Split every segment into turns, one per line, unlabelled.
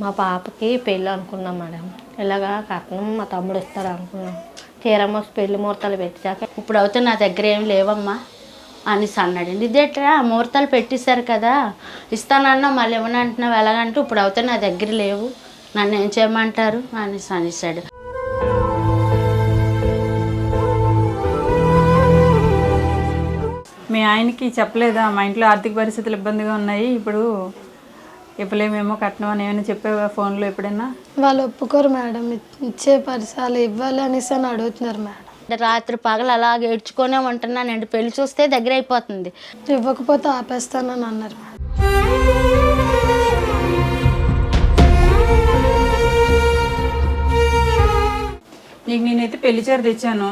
మా పాపకి పెళ్ళి అనుకున్నాం మేడం. ఇలాగా కట్నం మా తమ్ముడు ఇస్తాడు అనుకున్నాం. తీరమ్మ పెళ్ళి ముహూర్తాలు పెట్టాక
ఇప్పుడు అయితే నా దగ్గర ఏం లేవమ్మా అనేసి అన్నాడండి. ఇదేట్రా ముహూర్తాలు పెట్టేశారు కదా. ఇస్తానన్నా మళ్ళీ ఇవ్వను అంటున్నావు? ఎలాగంటూ ఇప్పుడు అయితే నా దగ్గర లేవు. నన్ను ఏం చేయమంటారు? అనేసి అనేసాడు.
మీ ఆయనకి చెప్పలేదా? మా ఇంట్లో ఆర్థిక పరిస్థితులు ఇబ్బందిగా ఉన్నాయి. ఇప్పుడు ఇవ్వలేమేమో కట్నం అని ఏమైనా చెప్పావా ఫోన్లో ఎప్పుడైనా?
వాళ్ళు ఒప్పుకోరు మేడం. ఇచ్చే పరిసరాలు ఇవ్వాలి అనేసి అని అడుగుతున్నారు మేడం.
రాత్రి పగలు అలాగ ఏడ్చుకొనే ఉంటున్నానండి పెళ్ళి చూస్తే దగ్గర అయిపోతుంది.
ఇవ్వకపోతే ఆపేస్తానని అన్నారు మేడం.
నీకు నేనైతే పెళ్ళి చీర తెచ్చాను.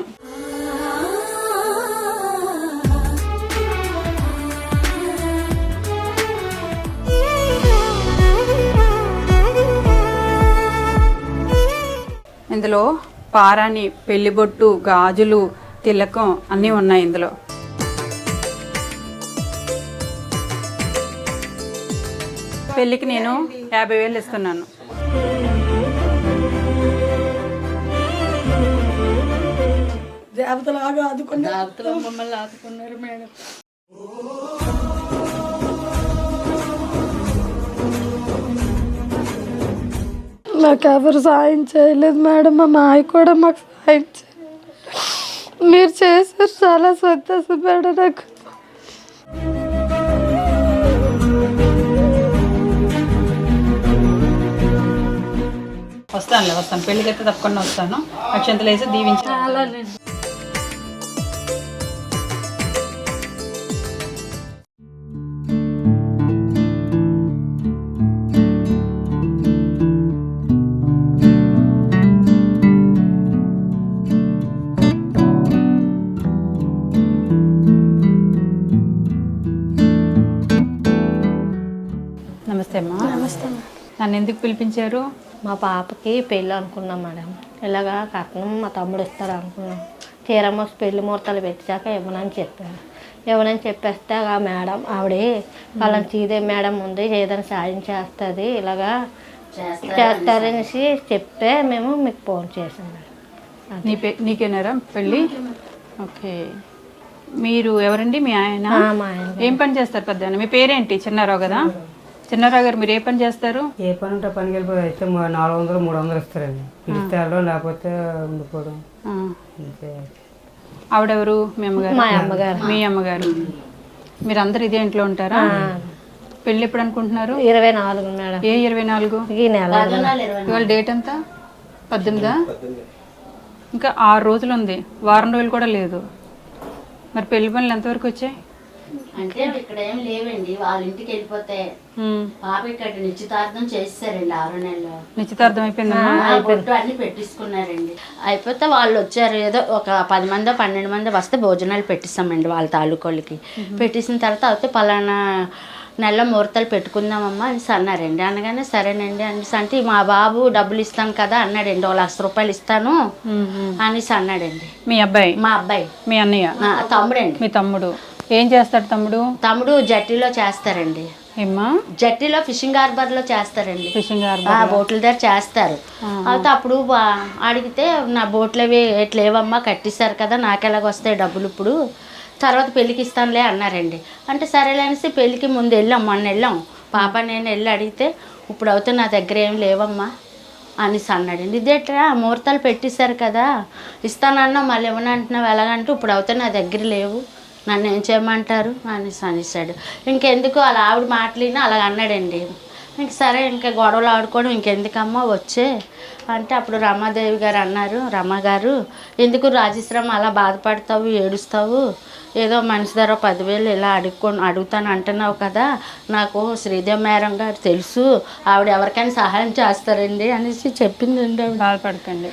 ఇందులో పారాని పెళ్ళి బొట్టు గాజులు తిలకం అన్నీ ఉన్నాయి ఇందులో. పెళ్ళికి నేను యాభై వేలు ఇస్తున్నాను.
మాకు ఎవరు సాయం చేయలేదు మేడం మా మాయ కూడా మాకు సాయం చేయలేదు. మీరు చేశారు చాలా సంతోషం మేడం నాకు.
వస్తానులే వస్తాను. పెళ్ళికి అయితే తప్పకుండా వస్తాను. అక్షంతలు వేసి దీవించి పిలిపించారు
మా పాపకి పెళ్ళి అనుకున్నాం మేడం. ఇలాగా కట్నం మా తమ్ముడు ఇస్తాడు అనుకున్నాం. తీరమ్మ పెళ్ళి ముహూర్తాలు పెట్టాక ఇవ్వనని చెప్పాను ఇవ్వనని చెప్పేస్తే ఆ మేడం ఆవిడ వాళ్ళని చీదే మేడం ఉంది ఏదైనా సాయం చేస్తుంది ఇలాగా చేస్తారనేసి చెప్తే మేము మీకు ఫోన్ చేసాం మేడం.
నీ పే నీకేనారా పెళ్ళి? ఓకే. మీరు ఎవరండి? మీ ఆయన?
ఆ, మా ఆయన.
ఏం పని చేస్తారు పెద్ద మీ పేరేంటి? చిన్నారావు కదా? చిన్నారావు గారు మీరు ఏ పని చేస్తారు?
ఏ పని ఉంటే పనికి వెళ్ళిపోయి అయితే నాలుగు వందలు మూడు వందలు ఇస్తారండి. పిలిస్తే లేకపోతే ఉండిపోవడం. అంతే.
ఆవిడెవరు? మీ అమ్మగారు?
మా అమ్మగారు.
మీ అమ్మగారు. మీరు అందరు ఇదే ఇంట్లో ఉంటారా? పెళ్ళి ఎప్పుడు అనుకుంటున్నారు?
ఇరవై నాలుగు మేడం.
ఏ ఇరవై నాలుగు?
ఈ నెల.
ఇవాళ డేట్ ఎంత? పద్దెనిమిదా. ఇంకా ఆరు రోజులు ఉంది. వారం రోజులు కూడా లేదు. మరి పెళ్ళి పనులు ఎంతవరకు వచ్చాయి?
అంటే ఇక్కడ ఏం లేవండి. వాళ్ళ ఇంటికి వెళ్ళిపోతే. పాప ఇక్కడ నిశ్చితార్థం చేస్తారండి ఆరో నెలలో.
నిశ్చితార్థం
బొట్టు అన్ని పెట్టించుకున్నారండి అయిపోతే వాళ్ళు వచ్చారు. ఏదో ఒక పది మందో పన్నెండు మంది వస్తే భోజనాలు పెట్టిస్తామండి వాళ్ళ తాలూకోళ్ళకి. పెట్టేసిన తర్వాత అయితే పలానా నెల ముహూర్తాలు పెట్టుకుందామమ్మా అనేసి అన్నారండి. అనగానే సరేనండి అనేసి అంటే మా బాబు డబ్బులు ఇస్తాను కదా అన్నాడండి ఒక లక్ష రూపాయలు ఇస్తాను అనేసి అన్నాడండి.
మీ అబ్బాయి?
మా అబ్బాయి.
మీ అన్నయ్య?
తమ్ముడండి.
మీ తమ్ముడు. ఏం చేస్తాడు తమ్ముడు?
తమ్ముడు జట్టీలో చేస్తారండి.
ఏమ్మా?
జట్టీలో ఫిషింగ్ హార్బర్లో చేస్తారండి.
ఫిషింగ్ హార్బర్
బోట్ల దగ్గర చేస్తారు. అయితే అప్పుడు అడిగితే నా బోట్లు అవి ఎట్లేవమ్మా కట్టిస్తారు కదా నాకెలాగ వస్తాయి డబ్బులు ఇప్పుడు? తర్వాత పెళ్ళికి ఇస్తానులే అన్నారండి. అంటే సరేలే అనేసి పెళ్ళికి ముందు వెళ్ళాం మొన్న వెళ్ళాం. పాప నేను వెళ్ళి అడిగితే ఇప్పుడు అయితే నా దగ్గర ఏం లేవమ్మా అనేసి అన్నాడండి. ఇదేట్రా ముహూర్తాలు పెట్టేశారు కదా ఇస్తానన్నా మళ్ళీ ఇవ్వను అంటున్నావు ఎలాగంటూ ఇప్పుడు అయితే నా దగ్గర లేవు. నన్ను ఏం చేయమంటారు? అనేసి అనేసాడు. ఇంకెందుకు అలా ఆవిడ మాట్లాడినా అలాగ అన్నాడండి. ఇంక సరే ఇంకా గొడవలు ఆడుకోవడం ఇంకెందుకమ్మా? వచ్చే. అంటే అప్పుడు రమాదేవి గారు అన్నారు రమ గారు ఎందుకు రాజేశ్వరం అలా బాధపడతావు ఏడుస్తావు? ఏదో మనిషి ధర పదివేలు ఇలా అడుక్కో అడుగుతాను అంటున్నావు కదా నాకు శ్రీదేవి మేడం గారు తెలుసు ఆవిడ ఎవరికైనా సహాయం చేస్తారండి అనేసి చెప్పిందండి ఆవిడ.
బాధపడకండి.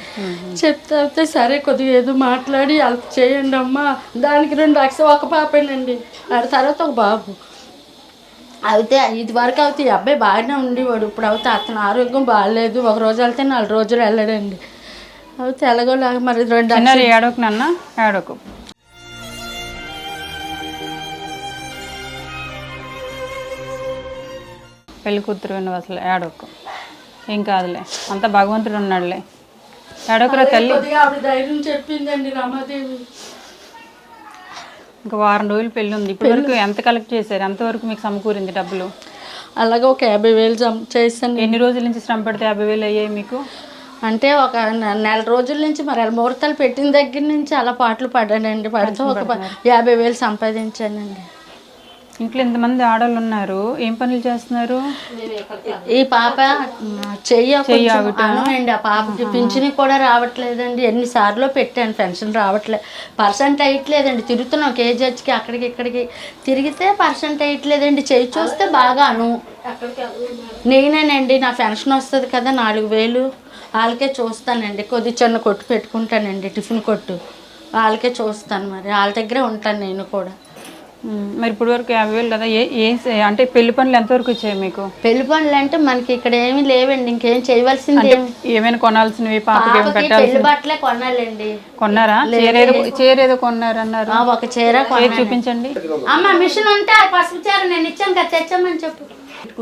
చెప్తే సరే కొద్దిగా ఏదో మాట్లాడి హెల్ప్ చేయండి అమ్మా. దానికి రెండు లక్షలు ఒక పాపేనండి. ఆడ తర్వాత ఒక బాబు. అయితే ఇది వరకు అయితే ఈ అబ్బాయి బాగానే ఉండేవాడు. ఇప్పుడు అయితే అతను ఆరోగ్యం బాగాలేదు. ఒక రోజు వెళ్తే నాలుగు రోజులు వెళ్ళడండి. అయితే ఎలాగోలాగా మరి రెండు
ఏడోకు నాన్న? ఏడోకు పెళ్ళి కూతురు నువ్వు అసలు ఏడోకు ఏం కాదులే అంత భగవంతుడు ఉన్నాడులే. ఎడొకరా తల్లి.
కొద్దిగా ఆవిడ ధైర్యం చెప్పిందండి రమాదేవి.
ఇంకా వారం రోజులు పెళ్ళి ఉంది. ఇప్పటి వరకు ఎంత కలెక్ట్ చేశారు? ఎంతవరకు మీకు సమకూరింది డబ్బులు?
అలాగే ఒక యాభై వేలు జమ చేశాను.
ఎన్ని రోజుల నుంచి శ్రమ పడితే యాభై వేలు అయ్యాయి మీకు?
అంటే ఒక నె- నెల రోజుల నుంచి మరి అలా ముహూర్తాలు పెట్టిన దగ్గర నుంచి అలా పాటలు పడ్డానండి పడితే ఒక ప- యాభై వేలు సంపాదించానండి.
ఇంట్లో ఇంతమంది ఆడవాళ్ళు ఉన్నారు. ఏం పనులు చేస్తున్నారు?
ఈ పాప మ్, చెయ్యి కొంచెం అనుమండి ఆ పాపకి పింఛని కూడా రావట్లేదండి. ఎన్నిసార్లు పెట్టాను పెన్షన్ రావట్లేదు పర్సెంట్ అయ్యట్లేదండి. తిరుగుతున్నాం కేజీహెచ్కి అక్కడికి ఇక్కడికి. తిరిగితే పర్సెంట్ అయ్యట్లేదండి. చెయ్యి చూస్తే బాగా అను నేనేనండి నా పెన్షన్ వస్తుంది కదా నాలుగు వేలు. వాళ్ళకే చూస్తానండి. కొద్ది చిన్న కొట్టు పెట్టుకుంటానండి టిఫిన్ కొట్టు. వాళ్ళకే చూస్తాను మరి. వాళ్ళ దగ్గరే ఉంటాను నేను కూడా.
మరి ఇప్పటి వరకు యాభై వేలు కదా ఏ ఏ అంటే పెళ్ళి పనులు ఎంతవరకు వచ్చాయి మీకు?
పెళ్ళి పనులు అంటే మనకి ఇక్కడ ఏమీ లేవండి ఇంకేం చేయవలసింది ఏం?
ఏమైనా కొనాల్సినవి పాపకి ఏమైనా
పాపకి పెళ్ళి బట్టలే కొనాలండి.
కొన్నారా? చీర ఏదో కొన్నారన్నారు.
ఆ, ఒక చీర
ఏది
కొనాలి
చూపించండి?
అమ్మ మిషన్ ఉంటే ఆ పసుపు చీర నేను ఇచ్చాను కదా తెచ్చామని చెప్పు.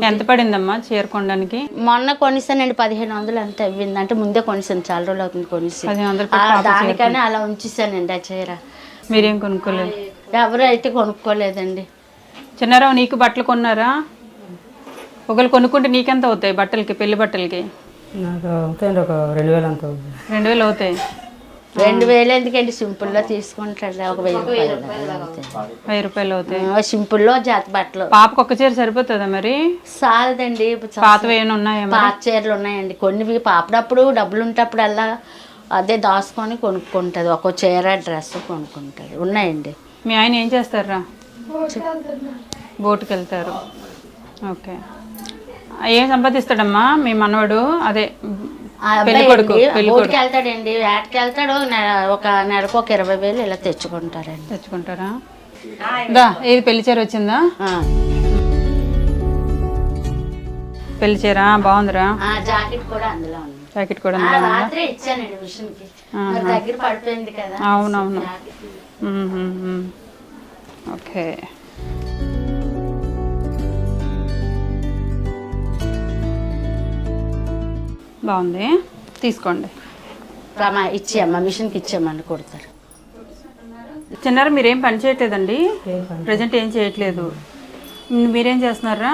ఎంత పడిందమ్మా చీర కొనడానికి?
మొన్న కొనిసానండి పదిహేను వందలు ఎంత అవ్వింది అంటే ముందే కొనిసాను చాలా రోజులు అవుతుంది కొనిసి.
పదిహేను వందలు
ఆ, దానికనే అలా ఉంచేసానండి ఆ చీర.
మీరేం కొనుక్కోలేదు?
ఎవరు అయితే కొనుక్కోలేదండి.
చిన్నారావు నీకు బట్టలు కొన్నారా? ఒకరు కొనుక్కుంటే నీకెంత అవుతాయి బట్టలకి పెళ్ళి బట్టలకి?
నాకు అవుతాయండి ఒక రెండు వేలు అంత అవుతుంది
రెండు వేలు అవుతాయి.
రెండు వేలు ఎందుకండి? సింపుల్లో తీసుకుంటాడు ఒక వెయ్యి రూపాయలు అంతే.
వెయ్యి రూపాయలు అవుతాయి.
ఆ, సింపుల్లో జాతి బట్టలు.
పాపకు ఒక్క చీర సరిపోతుందా మరి?
చాలదండి ఇప్పుడు
పాతవి ఏమైనా ఉన్నాయా మరి?
పాత చీరలు ఉన్నాయండి. కొన్ని పాపడప్పుడు డబ్బులు ఉంటప్పుడు అలా అదే దాచుకొని కొనుక్కుంటుంది. ఒక చీర డ్రెస్ కొనుక్కుంటుంది. ఉన్నాయండి.
మీ ఆయన ఏం చేస్తారా బోటుకి వెళ్తారు ఓకే. ఏం సంపాదిస్తాడమ్మా మీ మనవడు? అదే
ఆ
పెళ్ళి
అబ్బాయి
కొడుకు
అండి,
పెళ్ళి
ఊరికి
కొడుకు.
వెళ్తాడండి వేటకి వెళ్తాడు ఒక నెలకు ఒక ఇరవై వేలు ఇలా తెచ్చుకుంటారండి.
తెచ్చుకుంటారా? దా ఏది పెళ్ళి చీర వచ్చిందా. పెళ్ళి చీర బాగుందిరా?
జాకెట్ కూడా అందులో
జాకెట్ కూడా
ఆ,
ఉందా?
రాత్రి ఇచ్చానండి మిషన్కి. మరి దగ్గర పడిపోయింది కదా.
అవునవును. ఓకే. బాగుంది. తీసుకోండి.
రమా ఇచ్చేయమ్మా మిషన్కి ఇచ్చేయమని కొడతారు.
చిన్నారా మీరేం పని చేయట్లేదండి? ప్రజెంట్ ఏం చేయట్లేదు. మీరేం చేస్తున్నారా?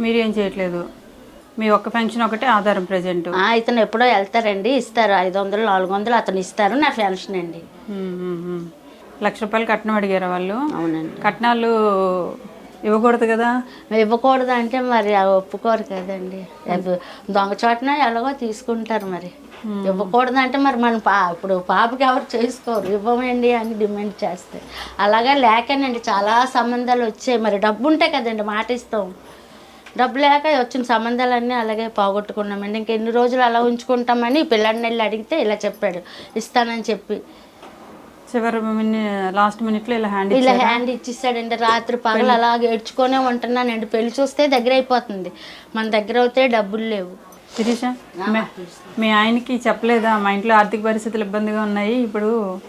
మీరేం చేయట్లేదు. మీ ఒక్క పెన్షన్ ఒకటే ఆధారం ప్రజెంట్
ఆ, ఇతను ఎప్పుడో వెళ్తారండి ఇస్తారు. ఐదు వందలు నాలుగు వందలు అతను ఇస్తారు నా పెన్షన్ అండి.
లక్ష రూపాయలు కట్నం అడిగారా వాళ్ళు?
అవునండి.
కట్నాలు ఇవ్వకూడదు కదా?
ఇవ్వకూడదు అంటే మరి ఒప్పుకోరు కదండి. దొంగ చోటన ఎలాగో తీసుకుంటారు మరి. ఇవ్వకూడదు అంటే మరి మన పా ఇప్పుడు పాపకి ఎవరు చేసుకోరు. ఇవ్వమండి అని డిమాండ్ చేస్తే అలాగా లేకనండి చాలా సంబంధాలు వచ్చాయి. మరి డబ్బు ఉంటే కదండి మాట ఇస్తాం. డబ్బు లేక వచ్చిన సంబంధాలన్నీ అలాగే పోగొట్టుకున్నామండి. ఇంకెన్ని రోజులు అలా ఉంచుకుంటామని పిల్లాడిని వెళ్ళి అడిగితే ఇలా చెప్పాడు. ఇస్తానని చెప్పి.
చివరి లాస్ట్ మినిట్లో ఇలా హ్యాండ్
ఇలా హ్యాండ్ ఇచ్చిస్తాడండి రాత్రి పగలు అలాగే ఏడ్చుకొనే ఉంటున్నానండి. పెళ్ళి చూస్తే దగ్గర అయిపోతుంది. మన దగ్గర అవుతే డబ్బులు లేవు.
శిరీష మీ- మీ ఆయనకి చెప్పలేదా? మా ఇంట్లో ఆర్థిక పరిస్థితులు ఇబ్బందిగా ఉన్నాయి. ఇప్పుడు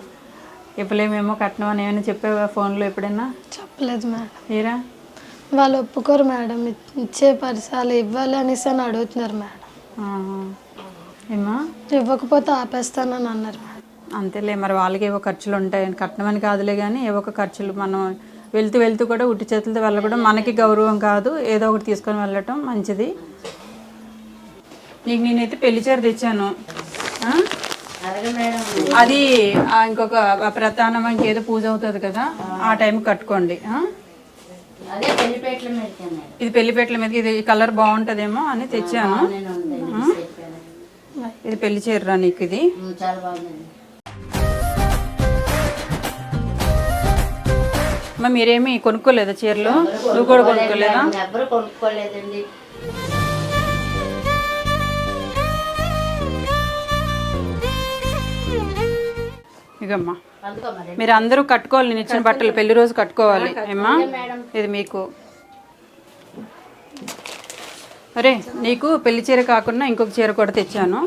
ఇవ్వలేమేమో కట్నం అని ఏమైనా చెప్పావా ఫోన్లో ఎప్పుడైనా?
చెప్పలేదు మేడం.
ఏరా?
వాళ్ళు ఒప్పుకోరు మేడం. ఇచ్చే పరిసరాలు ఇవ్వాలి అనేసి అని అడుగుతున్నారు మేడం. ఇవ్వకపోతే ఆపేస్తానని అన్నారు మేడం.
అంతేలే మరి వాళ్ళకి ఏవో ఖర్చులు ఉంటాయి. కట్నం అని కాదులే కానీ ఏవో ఒక ఖర్చులు మనం వెళ్తూ వెళ్తూ కూడా ఉట్టి చేతులతో వెళ్ళకూడదు మనకి గౌరవం కాదు. ఏదో ఒకటి తీసుకొని వెళ్ళటం మంచిది. నీకు నేనైతే పెళ్ళి చీర తెచ్చాను. అది ఇంకొక ప్రధానం ఇంకేదో పూజ అవుతుంది కదా ఆ టైం కట్టుకోండి ఆ?
అదే పెళ్ళిపేటల మీదకే మేడం
ఇది పెళ్ళిపేటల మీద ఇది కలర్ బాగుంటుందేమో అని తెచ్చాను. ఇది పెళ్ళి చీరరా నీకు ఇది? మీరేమి కొనుక్కోలేదా చీరలు? నువ్వు కూడా కొనుక్కోలేదా?
ఎవరు కొనుక్కోలేదండి.
ఇగమ్మా
మరి
మీరు అందరూ కట్టుకోవాలి నేను ఇచ్చిన బట్టలు పెళ్ళి రోజు కట్టుకోవాలి. ఏమ్మా? ఇది మీకు. అరే నీకు పెళ్ళి చీర కాకుండా ఇంకొక చీర కూడా తెచ్చాను.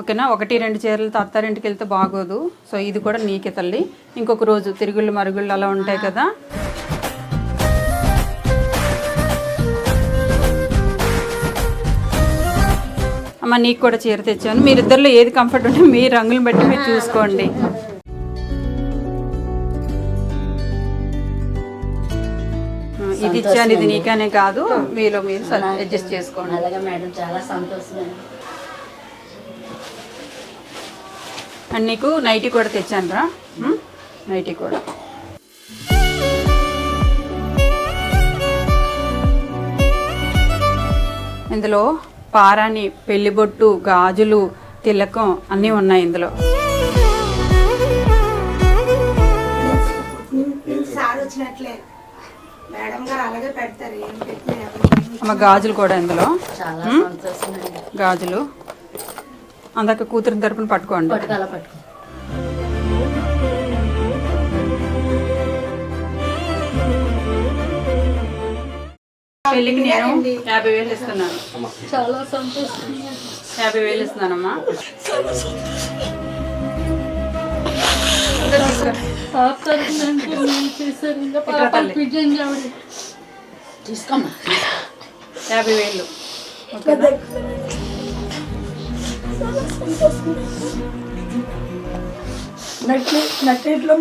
ఓకేనా? ఒకటి రెండు చీరలతో అత్తారింటికి వెళ్తే బాగోదు. సో ఇది కూడా నీకే తల్లి. ఇంకొక రోజు తిరుగుళ్ళు మరుగుళ్ళు అలా ఉంటాయి కదా. అమ్మ నీకు కూడా చీర తెచ్చాను. మీరిద్దరిలో ఏది కంఫర్ట్ ఉంటే మీ రంగులను బట్టి మీరు చూసుకోండి. ఇది ఇచ్చాను ఇది నీకనే కాదు మీలో మీరు అడ్జస్ట్ చేసుకోండి.
అలాగే మేడం చాలా సంతోషం అండి
నీకు నైటీ కూడా తెచ్చాను రా. నైటీ కూడా. ఇందులో పారాని పెళ్ళిబొట్టు గాజులు తిలకం అన్నీ ఉన్నాయి ఇందులో.
అలాగే పెడతారు ఏం పెట్టినా
అమ్మ గాజులు కూడా ఇందులో. గాజులు. అందాక కూతురు తరపున పట్టుకోండి.
పట్టుకో.
పెళ్ళికి నేను యాభై వేలు ఇస్తున్నాను. చాలా సంతోషం యాభై వేలు ఇస్తున్నానమ్మా. తల్లి.
తీసుకోమ్మా.
యాభై వేలు.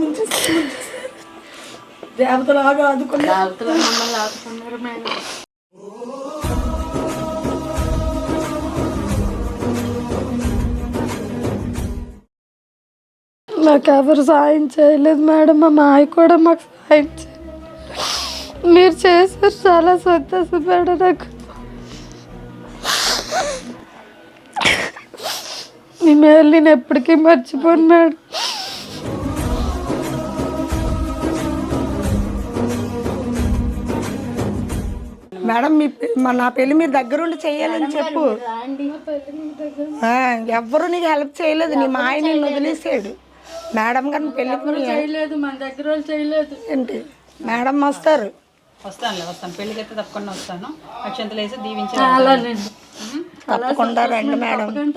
ముంచి దేవతలాగా
మమ్మల్ని ఆదుకున్నారు మేడం.
సాయం చేయలేదు మేడం మా మాయ కూడా మాకు సాయం చేయలేదు. మీరు చేశారు చాలా సంతోషం మేడం నాకు. మీ మేలు నేను ఎప్పటికీ మర్చిపోను మేడం.
మేడం మీ మా నా పెళ్ళి మీరు దగ్గరుండి చేయాలని చెప్పు. ఆ, ఎవ్వరు నీకు హెల్ప్ చేయలేదు. నీ మా ఆయన నిన్ను వదిలేసాడు. మేడం గారిని పెళ్ళికి చేయలేదు మన దగ్గర చేయలేదు. ఏంటి? మేడం వస్తారు.
వస్తానులే వస్తాను. పెళ్ళికి అయితే తప్పకుండా వస్తాను. అక్షంతలు వేసి దీవించాలి
తప్పకుండా రండి మేడం.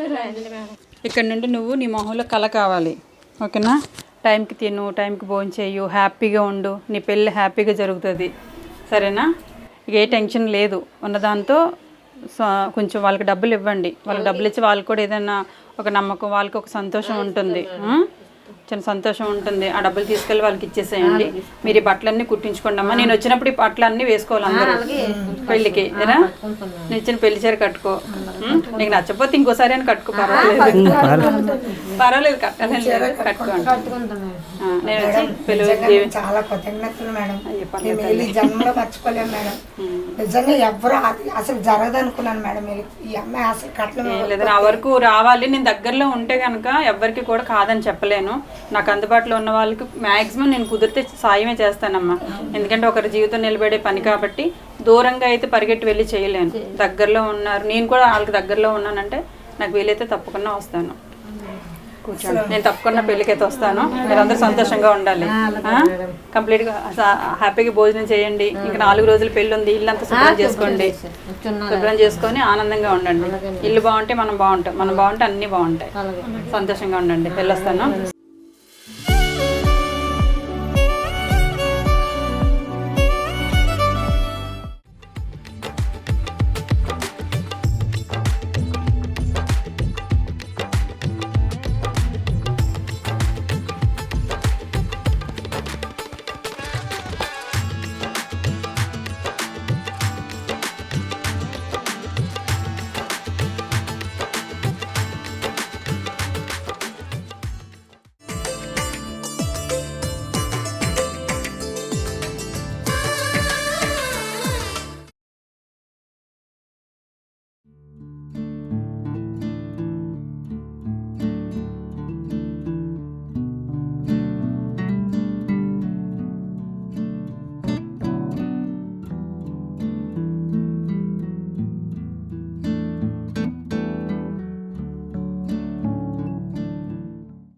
ఇక్కడ నుండి నువ్వు నీ మొహంలో కళ కావాలి. ఓకేనా? టైంకి తిను టైంకి భోజనం చేయు హ్యాపీగా ఉండు. నీ పెళ్ళి హ్యాపీగా జరుగుతుంది. సరేనా? ఇక ఏ టెన్షన్ లేదు. ఉన్నదాంతో స- కొంచెం వాళ్ళకి డబ్బులు ఇవ్వండి. వాళ్ళకి డబ్బులు ఇచ్చి వాళ్ళకి కూడా ఏదైనా ఒక నమ్మకం వాళ్ళకి ఒక సంతోషం ఉంటుంది. చిన్న సంతోషం ఉంటుంది. ఆ డబ్బులు తీసుకెళ్ళి వాళ్ళకి ఇచ్చేసేయండి. మీరు ఈ బట్టలన్నీ కుట్టించుకోండి అమ్మా. నేను వచ్చినప్పుడు ఈ బట్టలు అన్నీ వేసుకోవాలి అందరూ. పెళ్ళికి ఏనా? నేను ఇచ్చిన పెళ్ళి చీర కట్టుకో? నీకు నచ్చకపోతే ఇంకోసారి అని కట్టుకో పర్వాలేదు. పర్వాలేదు. కట్టాలి కట్టుకోండి నేను వచ్చి పెళ్ళి దీవి-
చాలా కృతజ్ఞతలు మేడం. జన్మలో మర్చిపోలేము నిజంగా అసలు జరగదు అనుకున్నాను మేడం. ఈ అమ్మాయి అసలు
నా వరకు రావాలి. నేను దగ్గరలో ఉంటే కనుక ఎవ్వరికి కూడా కాదని చెప్పలేను. నాకు అందుబాటులో ఉన్న వాళ్ళకి మ్యాక్సిమం నేను కుదిరితే సాయమే చేస్తానమ్మా. ఎందుకంటే ఒకరి జీవితం నిలబడే పని కాబట్టి దూరంగా అయితే పరిగెట్టి వెళ్ళి చేయలేను. దగ్గరలో ఉన్నారు. నేను కూడా వాళ్ళకి దగ్గరలో ఉన్నానంటే నాకు వీలైతే తప్పకుండా వస్తాను. కూర్చోండి. నేను తప్పకుండా పెళ్ళికి అయితే వస్తాను. మీరందరూ సంతోషంగా ఉండాలి. కంప్లీట్గా స- హ్యాపీగా భోజనం చేయండి. ఇంకా నాలుగు రోజులు పెళ్ళి ఉంది ఇల్లంతా శుభ్రం చేసుకోండి. శుభ్రం చేసుకొని ఆనందంగా ఉండండి. ఇల్లు బాగుంటే మనం బాగుంటాం. మనం బాగుంటే అన్ని బాగుంటాయి. సంతోషంగా ఉండండి. వెళ్ళొస్తాను